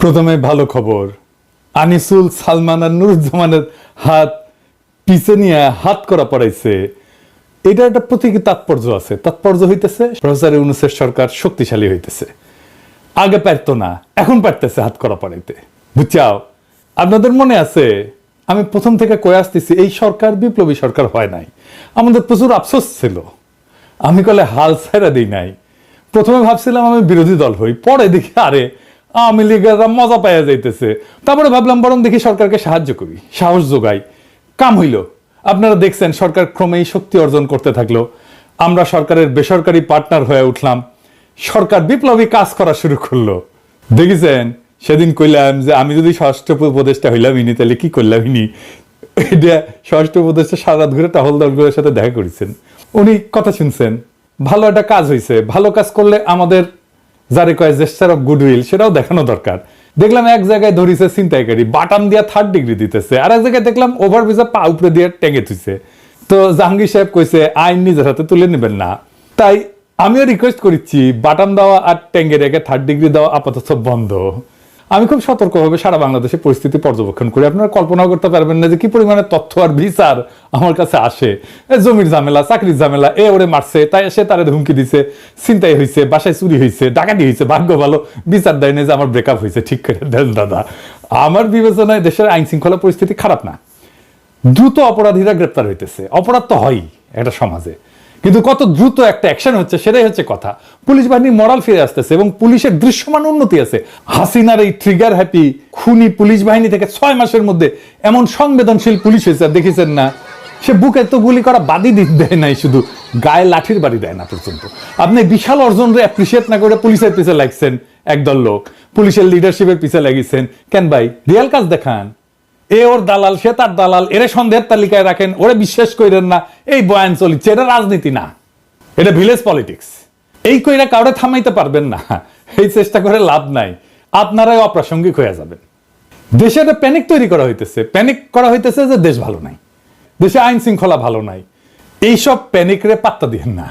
প্রথমে ভালো খবর। আনিসুল সালমান আর নুরুজ্জামানের হাত পিছে নিয়ে হাত করা পড়াইছে। এটা একটা প্রতীকী তাৎপর্য আছে। তাৎপর্য হইতেছে, প্রফেসর ইউনুসের সরকার শক্তিশালী হইতেছে। আগে পারতো না, এখন পারতেছে হাত করা পড়াইতে। বুঝছাও? আপনাদের মনে আছে, আমি প্রথম থেকে কয়ে আসতেছি, এই সরকার বিপ্লবী সরকার হয় নাই। আমাদের প্রচুর আফসোস ছিল। আমি কলে হাল ছাইরা দিই নাই। প্রথমে ভাবছিলাম আমি বিরোধী দল হই, পরে দেখি আরে আওয়ামী লীগেরা মজা পাইয়া যাইতেছে। তারপরে ভাবলাম, বরং দেখি সরকারকে সাহায্য করি, সাহস যোগাই। কাম হইল। আপনারা দেখছেন, সরকার ক্রমেই শক্তি অর্জন করতে থাকল। আমরা সরকারের বেসরকারি পার্টনার হয়ে উঠলাম। সরকার বিপ্লবী কাজ করা শুরু করল। দেখেছেন? সেদিন কইলাম যে, আমি যদি ষষ্ঠ উপদেষ্টা হইলাম ইনি, তাহলে কি করলাম ইনি? এটা ষষ্ঠ উপদেষ্টা সারা রাত ঘুরে টহল দলগুলোর সাথে দেখা করেছেন। উনি কথা শুনছেন, ভালো একটা কাজ হয়েছে ভালো কাজ করলে আমাদের যারে কয় জেস্টার অফ গুডউইল সেটাও দেখানো দরকার। দেখলাম এক জায়গায় ধরিছে ছিনতাইকারী, বাটাম দিয়া থার্ড ডিগ্রি দিতেছে। আর এক জায়গায় দেখলাম ওভার ব্রিজে পা উপরে দিয়ে টেঙ্গে থুইছে। তো জাহাঙ্গীর সাহেব কইছে, আইন নিজের হাতে তুলে নেবেন না। তাই আমিও রিকোয়েস্ট করেছি বাটাম দেওয়া আর ট্যাঙ্গে রেখে থার্ড ডিগ্রি দেওয়া আপাতত বন্ধ। আমি খুব সতর্কভাবে সারা বাংলাদেশের পরিস্থিতি পর্যবেক্ষণ করি। আপনারা কল্পনাও করতে পারবেন না যে কি পরিমাণে তথ্য আর বিচার আমার কাছে আসে। জমির ঝামেলা, চাকরির ঝামেলা, এ ওরে মারছে, তাই সে তারে হুমকি দিছে চিন্তাই হয়েছে বাসায় চুরি হয়েছে ডাকাতি হয়েছে ভাগ্য ভালো, বিচার দেয় না যে আমার ব্রেকআপ হয়েছে ঠিক করে দেন দাদা। আমার বিবেচনায় দেশের আইন শৃঙ্খলা পরিস্থিতি খারাপ না। দ্রুত অপরাধীরা গ্রেপ্তার হইতেছে। অপরাধ তো হয়ই একটা সমাজে। কিন্তু কত দ্রুত একটা অ্যাকশন হচ্ছে সেটাই হচ্ছে কথা। পুলিশ বাহিনীর মরাল ফিরে আসতেছে এবং পুলিশের দৃশ্যমান উন্নতি আছে। হাসিনার এই ট্রিগার হ্যাপি খুনি পুলিশ বাহিনী থেকে ছয় মাসের মধ্যে এমন সংবেদনশীল পুলিশ হয়েছে, আর দেখেছেন না। সে বুকে তো গুলি করা বাদি দেয় নাই, শুধু গায়ে লাঠির বাড়ি দেয় না পর্যন্ত। আপনি বিশাল অর্জনরে অ্যাপ্রিসিয়েট না করে পুলিশের পিছে লাগছেন, একদল লোক। পুলিশের লিডারশিপের পিছে লাগিয়েছেন কেন ভাই? রিয়াল কাজ দেখান। এ ওর দালাল, সে তার দালাল, এরে সন্দেহের তালিকায় রাখেন, ওরে বিশ্বাস করেন না, এই বয়ান চলিচ্ছে, এটা রাজনীতি না, এটা ভিলেজ পলিটিক্স। এই কইরা কাউরে থামাইতে পারবেন না, এই চেষ্টা করে লাভ নাই, আপনারাই অপ্রাসঙ্গিক হয়ে যাবেন। দেশে একটা প্যানিক তৈরি করা হইতেছে প্যানিক করা হইতেছে যে দেশ ভালো নাই, দেশে আইন শৃঙ্খলা ভালো নাই, এইসব প্যানিকরে পাত্তা দিয়েন না,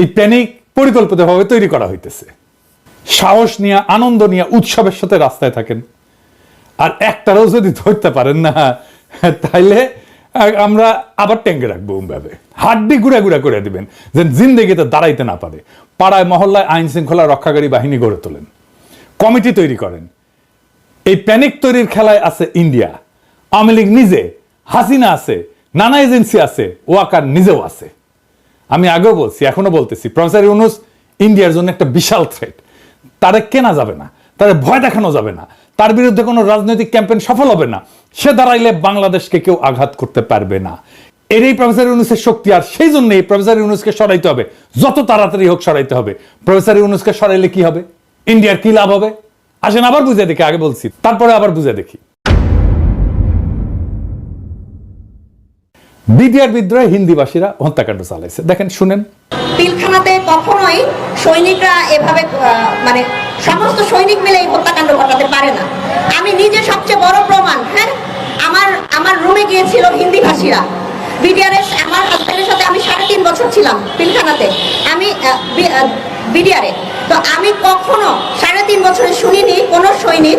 এই প্যানিক পরিকল্পিতভাবে তৈরি করা হইতেছে। সাহস নিয়ে, আনন্দ নিয়ে, উৎসবের সাথে রাস্তায় থাকেন। আর একটারও যদি ধরতে পারেন না, তাইলে আমরা আবার ট্যাঙ্কে রাখব ভাবে হাড্ডি গুড়া গুড়া করে দিবেন যে জিন্দেগিতে দাঁড়াইতে না পারে। পাড়ায়, মহল্লায় আইন শৃঙ্খলা রক্ষাকারী বাহিনী গড়ে তোলেন। কমিটি তৈরি করেন। এই প্যানিক তৈরির খেলায় আছে ইন্ডিয়া। আওয়ামী লীগ নিজে, হাসিনা আছে, নানা এজেন্সি আছে, ওয়াকার নিজেও আছে। আমি আগেও বলছি এখনও বলতেছি, প্রফেসর ইউনুস ইন্ডিয়ার জন্য একটা বিশাল থ্রেট তারে কেনা যাবে না, তারে ভয় দেখানো যাবে না। তার বিরুদ্ধে কোনো রাজনৈতিক ক্যাম্পেইন সফল হবে না। সে দাঁড়াইলে বাংলাদেশকে কেউ আঘাত করতে পারবে না। এরই প্রফেসর ইউনুসের শক্তি আর সেই জন্য এই প্রফেসর ইউনুসকে সরাইতে হবে। যত তাড়াতাড়ি হোক সরাইতে হবে। প্রফেসর ইউনুসকে সরাইলে কি হবে? ইন্ডিয়ার কি লাভ হবে? আসেন আবার বুঝে দেখি, আগে বলছি। তারপরে আবার বুঝে দেখি। বিডিআর বিদ্রোহে হিন্দিভাষীরা হত্যাকাণ্ড চালাইছে। দেখেন, শুনেন। পিলখানাতে কখনোই সৈনিকরা এভাবে মানে সমস্ত সৈনিক মিলে এই হত্যাকাণ্ড ঘটাতে পারে না। আমি নিজে সবচেয়ে বড় প্রমাণ হ্যাঁ আমার আমার রুমে গিয়েছিল হিন্দি ভাষীরা বিডিআরের আমার হাজব্যান্ডের সাথে আমি সাড়ে তিন বছর ছিলাম পিলখানাতে। আমি বিডিআরে। তো আমি কখনো সাড়ে তিন বছরে শুনিনি কোনো সৈনিক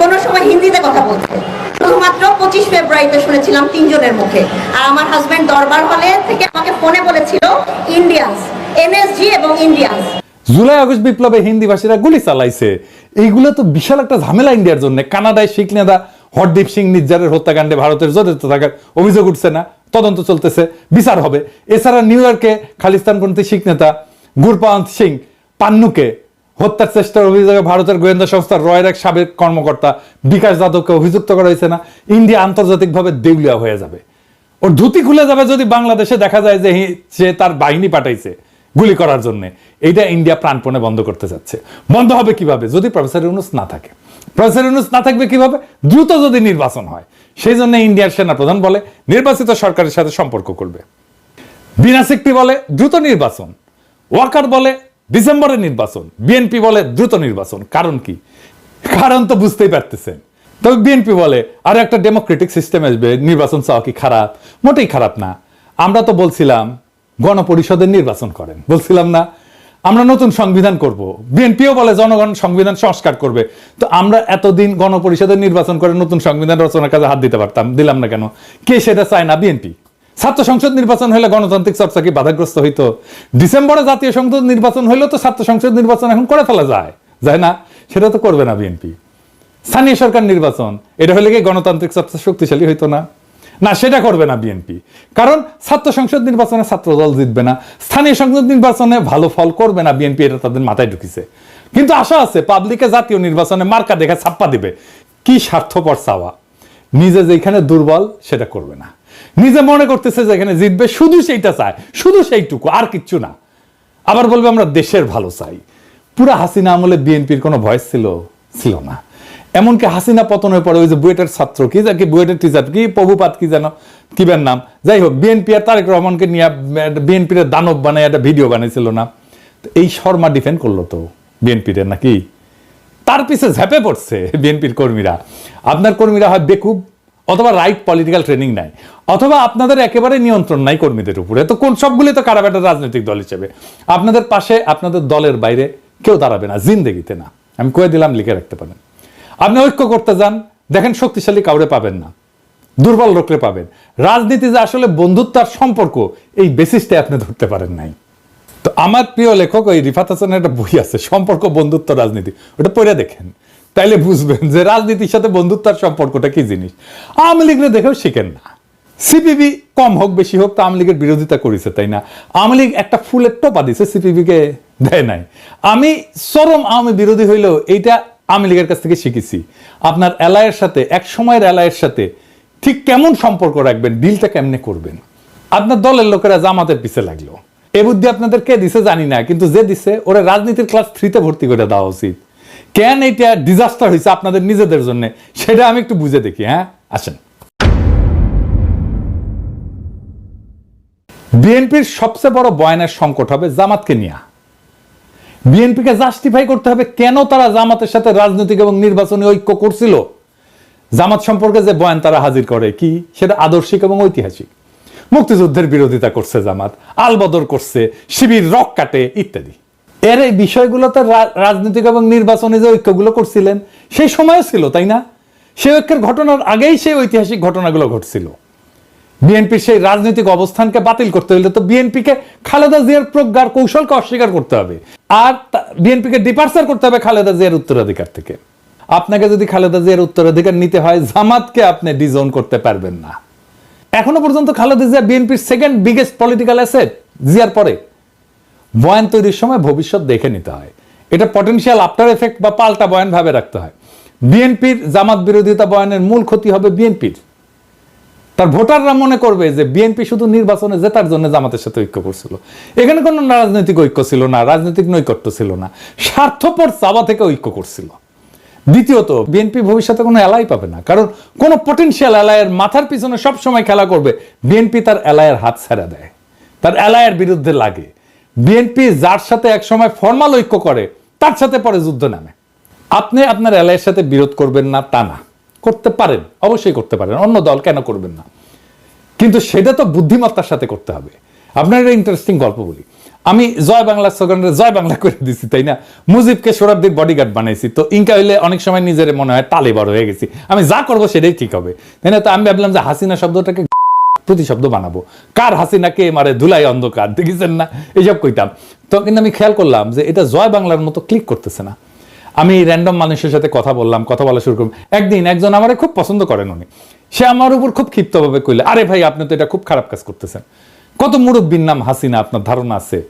কোনো সময় হিন্দিতে কথা বলতে। শুধুমাত্র পঁচিশ ফেব্রুয়ারিতে শুনেছিলাম তিনজনের মুখে। আর আমার হাজব্যান্ড দরবার হলে থেকে আমাকে ফোনে বলেছিল ইন্ডিয়ান্স এনএসজি এবং ইন্ডিয়ান্স জুলাই, আগস্ট বিপ্লবে হিন্দিভাষীরা গুলি চালাইছে। এইগুলো তো বিশাল একটা ঝামেলা ইন্ডিয়ার জন্য। কানাডায় শিখ নেতা হরদীপ সিং নির্জারের হত্যাকাণ্ডে ভারতের জড়িত থাকার অভিযোগ উঠছে না। তদন্ত চলতেছে, বিচার হবে। এছাড়া নিউ ইয়র্কে খালিস্তানপন্থী শিখ নেতা গুরপান্ত সিং পান্নুকে হত্যার চেষ্টার অভিযোগে ভারতের গোয়েন্দা সংস্থা রয়ের এক সাবেক কর্মকর্তা বিকাশ যাদবকে অভিযুক্ত করা হয়েছে না। ইন্ডিয়া আন্তর্জাতিকভাবে দেউলিয়া হয়ে যাবে। ওর ধুতি খুলে যাবে যদি বাংলাদেশে দেখা যায় যে সে তার বাহিনী পাঠাইছে। গুলি করার জন্য। এইটা ইন্ডিয়া প্রাণপণে বন্ধ করতে যাচ্ছে। বন্ধ হবে কীভাবে? যদি প্রফেসর ইউনুস না থাকে। প্রফেসর ইউনুস না থাকবে কীভাবে? দ্রুত যদি নির্বাচন হয়। সেই জন্য ইন্ডিয়ার সেনা প্রধান বলে, নির্বাচিত সরকারের সাথে সম্পর্ক করবে। বিনা সিকটি বলে, দ্রুত নির্বাচন। ওয়াকার বলে ডিসেম্বরে নির্বাচন। বিএনপি বলে, দ্রুত নির্বাচন। কারণ কি? কারণ তো বুঝতেই পারতেছেন। তবে বিএনপি বলে, আর একটা ডেমোক্রেটিক সিস্টেম আসবে। নির্বাচন চাওয়া কি খারাপ? মোটেই খারাপ না। আমরা তো বলছিলাম গণপরিষদের নির্বাচন করেন। বলছিলাম না, আমরা নতুন সংবিধান করব। বিএনপিও বলে জনগণ সংবিধান সংস্কার করবে। তো আমরা এতদিন গণপরিষদের নির্বাচন করে নতুন সংবিধান রচনার কাজে হাত দিতে পারতাম, দিলাম না কেন? কে সেটা চায় না বিএনপি? ছাত্র সংসদ নির্বাচন হলে গণতান্ত্রিক চর্চা কি বাধাগ্রস্ত হইতো? ডিসেম্বরে জাতীয় সংসদ নির্বাচন হইলেও তো ছাত্র সংসদ নির্বাচন এখন করে ফেলা যায়। যায় না? সেটা তো করবে না বিএনপি। স্থানীয় সরকার নির্বাচন, এটা হলে কি গণতান্ত্রিক চর্চা শক্তিশালী হইতো না? না, সেটা করবে না বিএনপি কারণ ছাত্র সংসদ নির্বাচনে ছাত্র দল জিতবে না, স্থানীয় সংসদ নির্বাচনে ভালো ফল করবে না বিএনপি এটা তাদের মাথায় ঢুকিছে। কিন্তু আশা আছে, পাবলিকে জাতীয় নির্বাচনে মার্কা দেখে ছাপ্পা দিবে। কি স্বার্থপর চাওয়া? নিজে যেখানে দুর্বল, সেটা করবে না। নিজে মনে করতেছে যেখানে জিতবে, শুধু সেইটা চায়, শুধু সেইটুকু, আর কিচ্ছু না। আবার বলবে, আমরা দেশের ভালো চাই। পুরা হাসিনা আমলে বিএনপির কোনো ভয়েস ছিল ছিল না। এমনকি হাসিনা পতনের পরে ওই যে বুয়েটের ছাত্র কি যা কি বুয়েটের টিচার কি প্রভুপাত কি যেন কিবের নাম? যাই হোক বিএনপি আর তারেক রহমানকে নিয়ে বিএনপির দানব বানায়, একটা ভিডিও বানাইছিল না। এই শর্মা ডিফেন্ড করল তো বিএনপির নাকি? তার পিছে ঝেপে পড়ছে বিএনপির কর্মীরা। আপনার কর্মীরা হয় বেকুব, অথবা রাইট পলিটিক্যাল ট্রেনিং নাই, অথবা আপনাদের একেবারে নিয়ন্ত্রণ নাই কর্মীদের উপরে। তো কোন সবগুলি তো কারাবেটা রাজনৈতিক দল হিসেবে। আপনাদের পাশে, আপনাদের দলের বাইরে কেউ দাঁড়াবে না, জিন্দেগিতে না। আমি কয়ে দিলাম, লিখে রাখতে পারেন। আপনি ঐক্য করতে যান, দেখেন শক্তিশালী কাউরে পাবেন না। দুর্বল লোকরে পাবেন। রাজনীতি যে আসলে বন্ধুত্ব আর সম্পর্ক, এই বেসিসটা আপনি ধরতে পারেন নাই। তো আমার প্রিয় লেখক ওই রিফাত হাসানের একটা বই আছে, সম্পর্ক, বন্ধুত্ব, রাজনীতি। ওটা পড়ে দেখেন। তাইলে বুঝবেন যে রাজনীতির সাথে বন্ধুত্ব আর সম্পর্কটা কি জিনিস। আওয়ামী লীগরে দেখেও শিখেন না। সিপিবি কম হোক, বেশি হোক, তো আওয়ামী লীগের বিরোধিতা করেছে, তাই না? আওয়ামী লীগ একটা ফুলের টোপা দিছে সিপিবিকে দেয় নাই। আমি চরম আওয়ামী বিরোধী হইলেও এইটা আওয়ামী লীগের কাছ থেকে শিখেছি। আপনার এলায়ের সাথে, এক সময়ের এলায়ের সাথে ঠিক কেমন সম্পর্ক রাখবেন, ডিলটা কেমনে করবেন? আপনার দলের লোকেরা জামাতের পিছে লাগল। এ বুদ্ধি আপনাদের কে দিছে জানি না, কিন্তু যে দিছে, ওরা রাজনীতির ক্লাস থ্রিতে ভর্তি করে দেওয়া উচিত। কেন এইটা ডিজাস্টার হয়েছে আপনাদের নিজেদের জন্য, সেটা আমি একটু বুঝে দেখি হ্যাঁ? আসেন। বিএনপির সবচেয়ে বড় বয়ানের সংকট হবে জামাতকে নিয়ে। বিএনপিকে জাস্টিফাই করতে হবে কেন তারা জামাতের সাথে রাজনৈতিক এবং নির্বাচনী ঐক্য করছিল? জামাত সম্পর্কে যে বয়ান তারা হাজির করে কি? সেটা আদর্শিক এবং ঐতিহাসিক। মুক্তিযুদ্ধের বিরোধিতা করছে জামাত, আলবদর করছে, শিবির, রক কাটে ইত্যাদি। এর এই বিষয়গুলোতে রাজনৈতিক এবং নির্বাচনী যে ঐক্যগুলো করছিলেন, সেই সময়ও ছিল, তাই না? সেই ঐক্যের ঘটনার আগেই সেই ঐতিহাসিক ঘটনাগুলো ঘটছিল। বিএনপির সেই রাজনৈতিক অবস্থানকে বাতিল করতে হলে তো বিএনপিকে খালেদা জিয়ার প্রজ্ঞার কৌশলকে অস্বীকার করতে হবে। আর বিএনপিকে ডিপার্চার করতে হবে খালেদা জিয়ার উত্তরাধিকার থেকে। আপনাকে যদি খালেদা জিয়ার উত্তরাধিকার নিতে হয়, জামাতকে আপনি ডিজোন করতে পারবেন না। এখনও পর্যন্ত খালেদা জিয়া বিএনপির সেকেন্ড বিগেস্ট পলিটিক্যাল অ্যাসেট জিয়ার পরে। বয়ান তৈরির সময় ভবিষ্যৎ দেখে নিতে হয়। এটা পটেনশিয়াল আফটার এফেক্ট বা পাল্টা বয়ান ভাবে রাখতে হয়। বিএনপির জামাত বিরোধিতা বয়ানের মূল ক্ষতি হবে বিএনপির। তার ভোটাররা মনে করবে যে বিএনপি শুধু নির্বাচনে জেতার জন্য জামাতের সাথে ঐক্য করছিল। এখানে কোনো রাজনৈতিক ঐক্য ছিল না, রাজনৈতিক নৈকট্য ছিল না। স্বার্থপর চাওয়া থেকে ঐক্য করছিল। দ্বিতীয়ত, বিএনপি ভবিষ্যতে কোনো এলাই পাবে না। কারণ কোন পটেনশিয়াল এলায়ের মাথার পিছনে সব সময় খেলা করবে। বিএনপি তার এলায়ের হাত ছেড়ে দেয়। তার এলায়ের বিরুদ্ধে লাগে। বিএনপি যার সাথে একসময় ফর্মাল ঐক্য করে, তার সাথে পরে যুদ্ধ নামে। আপনি আপনার এলায়ের সাথে বিরোধ করবেন না, তা না। করতে পারেন, অবশ্যই করতে পারেন, অন্য দল কেন করবেন না? কিন্তু সেটা তো বুদ্ধিমত্তার সাথে করতে হবে। আপনার একটা ইন্টারেস্টিং গল্প বলি। আমি জয় বাংলা স্লোগানের জয় বাংলা করে দিছি, তাই না? মুজিবকে সোরাবদির বডিগার্ড বানাইছি। তো ইনকা হইলে অনেক সময় নিজের মনে হয় তালে বড় হয়ে গেছি। আমি যা করব সেটাই ঠিক হবে। তাই না? তো আমি ভাবলাম যে হাসিনা শব্দটাকে প্রতিশব্দ বানাবো। কার হাসিনাকে মারে ধুলাই অন্ধকার, দেখেছেন না? এইসব কইতাম। তো কিন্তু আমি খেয়াল করলাম যে এটা জয় বাংলার মতো ক্লিক করতেছে না। আমি র্যান্ডম মানুষের সাথে কথা বললাম, কথা বলা শুরু করলাম। একদিন একজন আমারে খুব পছন্দ করেন উনি। সে আমার উপর খুব ক্ষিপ্তভাবে কইলে, আরে ভাই, আপনি তো এটা খুব খারাপ কাজ করতেছেন। কত মুরব্বীর নাম হাসিনা, আপনার ধারণা আছে?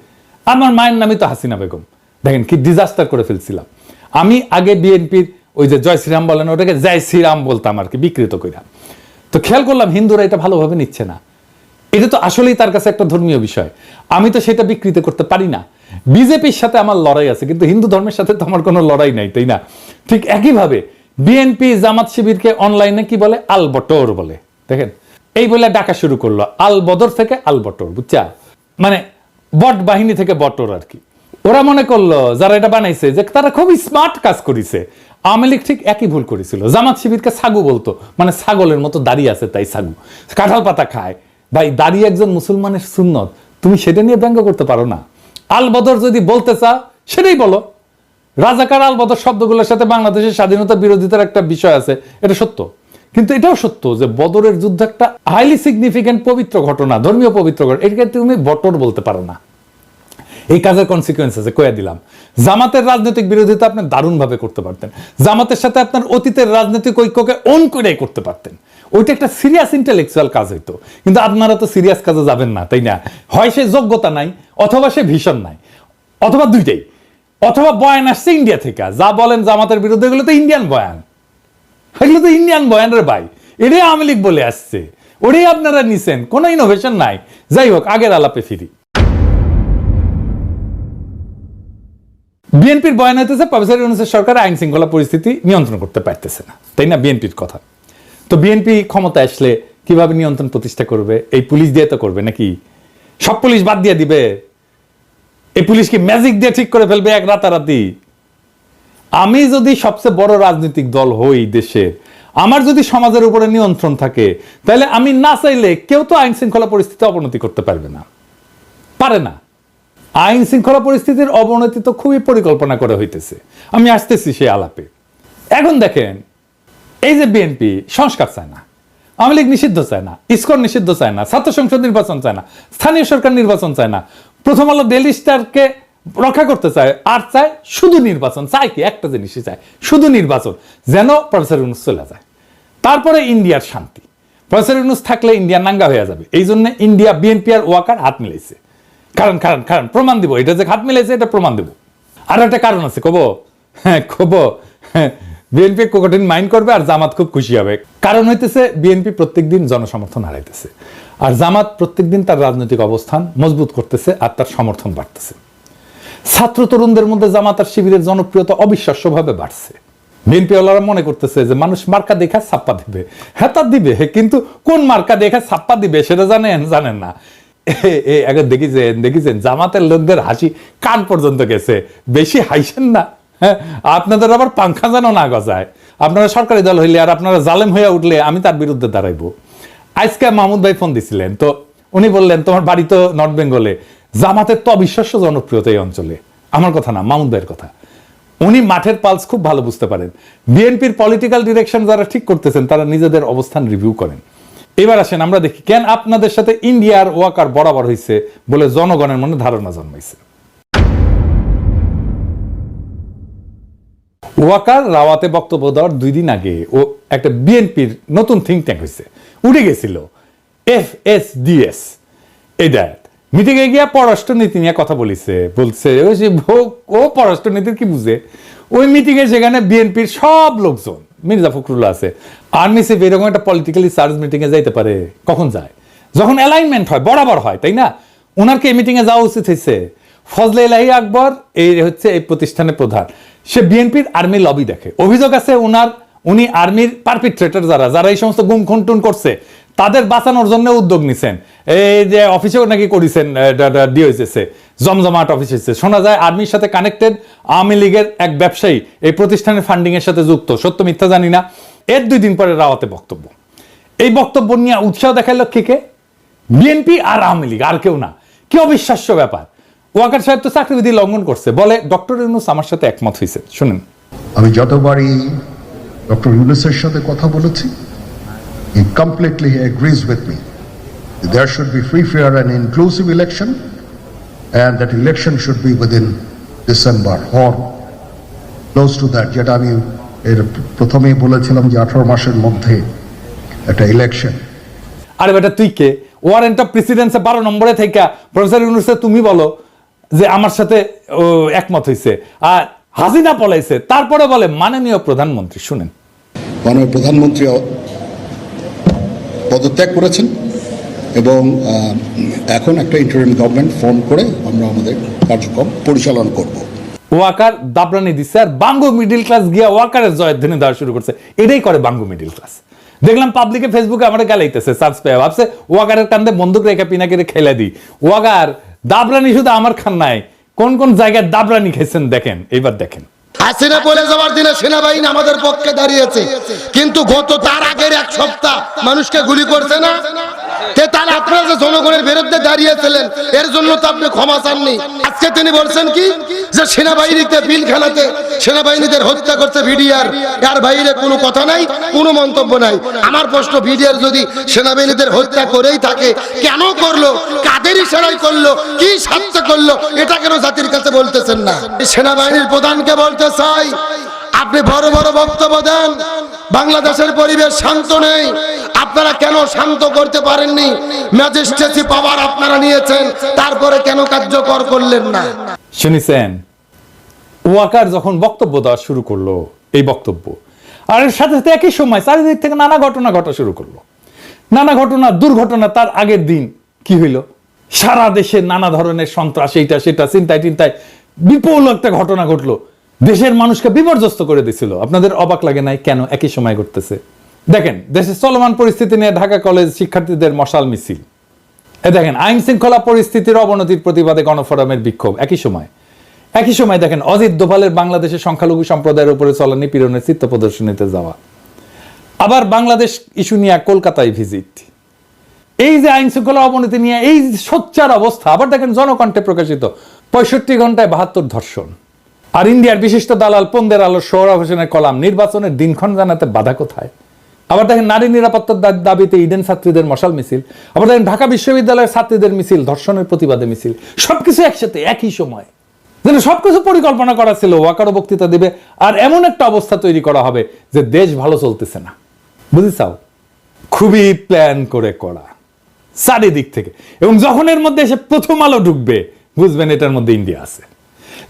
আমার মায়ের নামই তো হাসিনা বেগম। দেখেন কি ডিজাস্টার করে ফেলছিলাম। আমি আগে বিএনপির ওই যে জয় শ্রীরাম বলেন, ওটাকে জয় শ্রীরাম বলতাম আর কি, বিকৃত কইরা। তো খেয়াল করলাম হিন্দুরা এটা ভালোভাবে নিচ্ছে না। এটা তো আসলেই তার কাছে একটা ধর্মীয় বিষয়। আমি তো সেটা বিকৃত করতে পারি না। বিজেপির সাথে আমার লড়াই আছে, কিন্তু হিন্দু ধর্মের সাথে তো আমার কোনো লড়াই নাই, তাই না? ঠিক একইভাবে বিএনপি জামাত শিবিরকে অনলাইনে কি বলে? আল বটর বলে। দেখেন, এই বলে ডাকা শুরু করল, আল বদর থেকে আল বটর, বুঝছা? মানে বট বাহিনী থেকে বটর আর কি। ওরা মনে করল, যারা এটা বানাইছে, যে তারা খুব স্মার্ট কাজ করেছে। আওয়ামী লীগ ঠিক একই ভুল করেছিল। জামাত শিবিরকে সাগু বলতো মানে ছাগলের মতো দাঁড়িয়ে আছে তাই সাগু কাঁঠাল পাতা খায়। ভাই, দাঁড়িয়ে একজন মুসলমানের সুন্নত, তুমি সেটা নিয়ে ব্যঙ্গ করতে পারো না। আলবদর যদি বলতে চাও সেটাই বলো। রাজাকার আলবদর শব্দগুলোর সাথে বাংলাদেশের স্বাধীনতা বিরোধিতার একটা বিষয় আছে, এটা সত্য। কিন্তু এটাও সত্য যে বদরের যুদ্ধ একটা হাইলি সিগনিফিক্যান্ট পবিত্র ঘটনা, ধর্মীয় পবিত্র ঘটনা। এটাকে তুমি বটর বলতে পারো না। এই কাজের কনসিকুয়েন্স আছে কয়ে দিলাম। জামাতের রাজনৈতিক বিরোধিতা আপনি দারুণভাবে করতে পারতেন। জামাতের সাথে আপনার অতীতের রাজনৈতিক ঐক্যকে অন করে করতে পারতেন। ওইটা একটা সিরিয়াস ইন্টেলেকচুয়াল কাজ হইতো। কিন্তু আপনারা তো সিরিয়াস কাজে যাবেন না, তাই না? হয় সে যোগ্যতা নাই, অথবা সে ভীষণ নাই, অথবা দুইটাই। অথবা বয়ান আসছে ইন্ডিয়া থেকে। যা বলেন জামাতের বিরুদ্ধে, এগুলো তো ইন্ডিয়ান বয়ান। এগুলো তো ইন্ডিয়ান বয়ানের ভাই। এটাই আওয়ামী লীগ বলে আসছে। ওটাই আপনারা নিছেন। কোনো ইনোভেশন নাই। যাই হোক, আগের আলাপে ফিরি। বিএনপির বয়ান হইতেছে প্রফেসর ইউনুসের সরকার আইন শৃঙ্খলা পরিস্থিতি নিয়ন্ত্রণ করতে পারতেছে না। তাই না, বিএনপির কথা? তো বিএনপি ক্ষমতা আসলে কীভাবে নিয়ন্ত্রণ প্রতিষ্ঠা করবে? এই পুলিশ দিয়ে তো করবে নাকি? সব পুলিশ বাদ দিয়ে দিবে। এই পুলিশ কি ম্যাজিক দিয়ে ঠিক করে ফেলবে এক রাতারাতি। আমি যদি সবচেয়ে বড় রাজনৈতিক দল হই দেশে, আমার যদি সমাজের উপরে নিয়ন্ত্রণ থাকে, তাহলে আমি না চাইলে কেউ তো আইন শৃঙ্খলা পরিস্থিতি অবনতি করতে পারবে না। পারে না। আইন শৃঙ্খলা পরিস্থিতির অবনতি তো খুবই পরিকল্পনা করে হইতেছে। আমি আসতেছি সেই আলাপে। এখন দেখেন এই যে বিএনপি সংস্কার চায় না, আওয়ামী লীগ নিষিদ্ধ চায় না, ইসকন নিষিদ্ধ চায় না, ছাত্র সংসদ নির্বাচন চায় না, স্থানীয় সরকার নির্বাচন চায় না, প্রথম আলো ডেলি স্টারকে রক্ষা করতে চায়, আর চায় শুধু নির্বাচন, চায় কি? একটা জিনিসই চায়, শুধু নির্বাচন, যেন প্রফেসর ইউনুস চলে যায়। তারপরে ইন্ডিয়ার শান্তি, প্রফেসর ইউনুস থাকলে ইন্ডিয়া নাঙ্গা হয়ে যাবে, এই জন্য ইন্ডিয়া বিএনপি আর ওয়াকার হাত মিলাইছে। কারণ কারণ কারণ, প্রমাণ দিব, এটা যে হাত মিলাইছে, এটা প্রমাণ দেব। আর একটা কারণ আছে, কব? হ্যাঁ কব? বিএনপি কঠিন মাইন্ড করবে আর জামাত খুব খুশি হবে। কারণ হইতেছে, বিএনপি প্রত্যেকদিন জনসমর্থন হারাইতেছে। আর জামাত প্রত্যেকদিন তার রাজনৈতিক অবস্থান মজবুত করতেছে আর তার সমর্থন বাড়তেছে। ছাত্র তরুণদের মধ্যে জামাত আর শিবিরের জনপ্রিয়তা অবিশ্বাস্যভাবে বাড়ছে। বিএনপি ওলারা মনে করতেছে যে, মানুষ মার্কা দেখা ছাপ্পা দিবে। হ্যাঁ তা দিবে, কিন্তু কোন মার্কা দেখা ছাপ্পা দিবে সেটা জানেন জানেন না। আগে দেখিছেন দেখিছেন, জামাতের লোকদের হাসি কান পর্যন্ত গেছে। বেশি হাইছেন না। হ্যাঁ আপনাদের আবার পাংখা যেন না গজায়। আপনারা সরকারি দল হইলে আর আপনারা জালেম হয়ে উঠলে আমি তার বিরুদ্ধে দাঁড়াইবো। আজকে মাহমুদ ভাই ফোন দিছিলেন, তো উনি বললেন, তোমার বাড়ি তো নর্থ বেঙ্গলে। জামাতের তো অবিশ্বাস্য জনপ্রিয়তা এই অঞ্চলে। আমার কথা না, মাহমুদ ভাইয়ের কথা। উনি মাঠের পালস খুব ভালো বুঝতে পারেন। বিএনপির পলিটিক্যাল ডিরেকশন যারা ঠিক করতেছেন, তারা নিজেদের অবস্থান রিভিউ করেন। এবার আসেন, আমরা দেখি, কেন আপনাদের সাথে ইন্ডিয়ার ওয়াকার বরাবর হয়েছে বলে জনগণের মনে ধারণা জন্মাইছে? ওয়াকার রাওয়াতে বক্তব্য দেওয়ার দুই দিন আগে ও একটা বিএনপির নতুন থিঙ্ক ট্যাঙ্ক হয়েছে উঠে গেছিল এফ এস ডিএস এটা মিটিং এ গিয়া পররাষ্ট্রনীতি নিয়ে কথা বলিছে, বলছে, ওই যে ও- পররাষ্ট্রনীতির কি বুঝে? ওই মিটিং এ সেখানে বিএনপির সব লোকজন, মির্জা ফখরুল্লাহ আছে আর্মি চিফ এরকম একটা পলিটিক্যালি চার্জ মিটিং এ যাইতে পারে, কখন যায়? যখন অ্যালাইনমেন্ট হয়, বরাবর হয়, তাই না? ওনার কি এই মিটিং এ যাওয়া উচিত হয়েছে ফজলে ইলাহি আকবর, এই হচ্ছে এই প্রতিষ্ঠানের প্রধান। সে বিএনপির আর্মি লবি দেখে। অভিযোগ আছে ওনার উনি আর্মির পারপিট্রেটর যারা যারা এই সমস্ত গুম খুনটুন করছে, তাদের বাঁচানোর জন্য উদ্যোগ নিছেন। এই যে অফিসেও নাকি করেছেন ডিওএসএসে জমজমাট অফিস হয়েছে শোনা যায় আর্মির সাথে কানেক্টেড আওয়ামী লীগের এক ব্যবসায়ী এই প্রতিষ্ঠানের ফান্ডিং এর সাথে যুক্ত। সত্য মিথ্যা জানি না। এর দুই দিন পরে রাওয়াতে বক্তব্য। এই বক্তব্য নিয়ে উৎসাহ দেখাইল কে? বিএনপি আর আওয়ামী লীগ, আর কেউ না। কি অবিশ্বাস্য ব্যাপার। ওয়াকার সাহেব তো চাকরিবিধি লঙ্ঘন করছে। বলে ডক্টর ইউনুস আমার সাথে একমত হয়েছে শুনেন। আমি যতবারই ডক্টর ইউনুসের সাথে কথা বলেছি he completely agrees with me there should be free fair and inclusive election and that election should be within December or close to that যেটা আমি এর প্রথমেই বলেছিলাম যে আঠারো মাসের মধ্যে একটা ইলেকশন আরে বেটা তুই কে? ওয়ারেন্ট অফ প্রেসিডেন্সে বারো নম্বরে থেকে প্রফেসর ইউনুসে তুমি বলো যে আমার সাথে একমত হয়েছে আর হাসিনা পলাইছে তারপরে বলে মাননীয় প্রধানমন্ত্রী শুনেন। মাননীয় প্রধানমন্ত্রী পদত্যাগ করেছেন এবং এখন একটা ইন্টারিম গভর্নমেন্ট ফর্ম করে আমরা আমাদের কার্যক্রম পরিচালনা করব। ওয়াকার দাবরানি দিচ্ছে আর বাঙ্গু মিডিল ক্লাস গিয়া ওয়াকারের জয়ধ্বনি দেওয়া শুরু করছে। এটাই করে বাঙ্গু মিডিল ক্লাস দেখলাম পাবলিকে ফেসবুকে আমরা গালাইতেছে চার্জ পেয়ে ভাবছে ওয়াকারের কান্দে বন্দুক রেখে পিনাকে খেলে দি ওয়াকার দাবরানি শুধু আমার খান নাই। কোন কোন জায়গায় দাবরানি খেয়েছেন দেখেন এবার দেখেন। যাওয়ার দিনে সেনাবাহিনী আমাদের পক্ষে দাঁড়িয়েছে। কিন্তু গত তার আগের এক সপ্তাহ মানুষকে গুলি করছে না? তাহলে আপনারা যে জনগণের বিরুদ্ধে দাঁড়িয়েছিলেন, এর জন্য তো আপনি ক্ষমা চাননি। আজকে তিনি বলছেন কি? যে সেনাবাহিনীতে পিলখানাতে সেনাবাহিনীদের হত্যা করছে ভিডিআর। এর বাইরে কোনো কথা নাই, কোনো মন্তব্য নাই। আমার প্রশ্ন, ভিডিআর যদি সেনাবাহিনীদের হত্যা করেই থাকে, কেন করল? কাদের ইশারায় করল? কি স্বার্থে করল? এটা কেন জাতির কাছে বলতেছেন না? সেনাবাহিনীর প্রধানকে বলতে চাই, আপনি বড় বড় বক্তব্য দেন। বাংলাদেশের পরিবেশ শান্ত নেই। আপনারা কেন শান্ত করতে পারেননি? ম্যাজিস্ট্রেসি পাওয়ার আপনারা নিয়েছেন, তারপরে কেন কার্যকর করলেন না? শুনেছেন? ওয়াকার যখন বক্তব্য দেওয়া শুরু করল, এই বক্তব্য, আর এর সাথে সাথে একই সময় চারিদিক থেকে নানা ঘটনা ঘটা শুরু করল। নানা ঘটনা, দুর্ঘটনা, তার আগের দিন কি হইল? সারা দেশে নানা ধরনের সন্ত্রাস, এইটা, সেটা, চিন্তায় চিন্তায় বিপুল একটা ঘটনা ঘটলো। দেশের মানুষকে বিপর্যস্ত করে দিছিল। আপনাদের অবাক লাগে নাই কেন একই সময় ঘটতেছে? দেখেন দেশের চলমান পরিস্থিতি নিয়ে ঢাকা কলেজ শিক্ষার্থীদের মশাল মিছিল। এ দেখেন আইন শৃঙ্খলা পরিস্থিতির অবনতির প্রতিবাদে গণফোরামের বিক্ষোভ। একই সময় একই সময় দেখেন, অজিত দোভালের বাংলাদেশের সংখ্যালঘু সম্প্রদায়ের উপরে চলা নিপীড়নের চিত্র প্রদর্শনীতে যাওয়া। আবার বাংলাদেশ ইস্যু নিয়ে কলকাতায় ভিজিট। এই যে আইন শৃঙ্খলা অবনতি নিয়ে, এই সোচ্চার অবস্থা, আবার দেখেন জনকণ্ঠে প্রকাশিত পঁয়ষট্টি ঘন্টায় বাহাত্তর ধর্ষণ। আর ইন্ডিয়ার বিশিষ্ট দালাল পন্দের আলো সৌরভ হোসেনের কলাম, নির্বাচনের দিনক্ষণ জানাতে বাধা কোথায়? আবার দেখেন নারী নিরাপত্তার দাবিতে ইডেন ছাত্রীদের মশাল মিছিল, আবার দেখেন ঢাকা বিশ্ববিদ্যালয়ের ছাত্রীদের মিছিল, ধর্ষণের প্রতিবাদে মিছিল, সবকিছু একসাথে, একই সময়। যেন সবকিছু পরিকল্পনা করা ছিল ওয়াকারও বক্তৃতা দিবে, আর এমন একটা অবস্থা তৈরি করা হবে যে দেশ ভালো চলতেছে না। বুঝেছাও? খুবই প্ল্যান করে করা, চারিদিক থেকে। এবং যখন এর মধ্যে এসে প্রথম আলো ঢুকবে, বুঝবেন এটার মধ্যে ইন্ডিয়া আছে।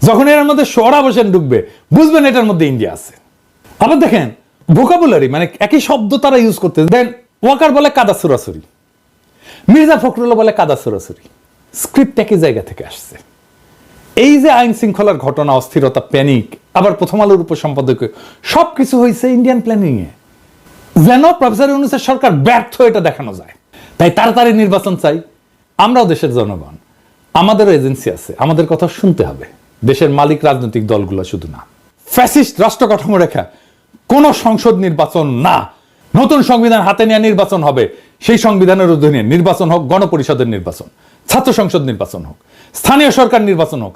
যখন এর মধ্যে সোহরা হোসেন ঢুকবে, বুঝবেন এটার মধ্যে ইন্ডিয়া আছে। আবার দেখেন ভোকাবুলারি মানে একই শব্দ তারা ইউজ করতে দেন ওয়াকার বলে কাদা সুরাসুরি। মির্জা ফখরুল বলে কাদা সুরাসুরি। স্ক্রিপ্ট একই জায়গা থেকে আসছে। এই যে আইন শৃঙ্খলার ঘটনা, অস্থিরতা প্যানিক আবার প্রথম আলোর উপর সম্পাদকীয় সবকিছু হয়েছে ইন্ডিয়ান প্ল্যানিং এ। যেন প্রফেসর ইউনুসের সরকার ব্যর্থ এটা দেখানো যায়। তাই তাড়াতাড়ি নির্বাচন চাই। আমরাও দেশের জনগণ। আমাদেরও এজেন্সি আছে। আমাদের কথা শুনতে হবে। দেশের মালিক রাজনৈতিক দলগুলো শুধু না। ফ্যাসিস্ট রাষ্ট্র কাঠামো রেখা। কোন সংসদ নির্বাচন না। নতুন সংবিধান হাতে নিয়ে নির্বাচন হবে। সেই সংবিধানের অধীনে নির্বাচন হোক, গণপরিষদের নির্বাচন, ছাত্র সংসদ নির্বাচন হোক, স্থানীয় সরকার নির্বাচন হোক।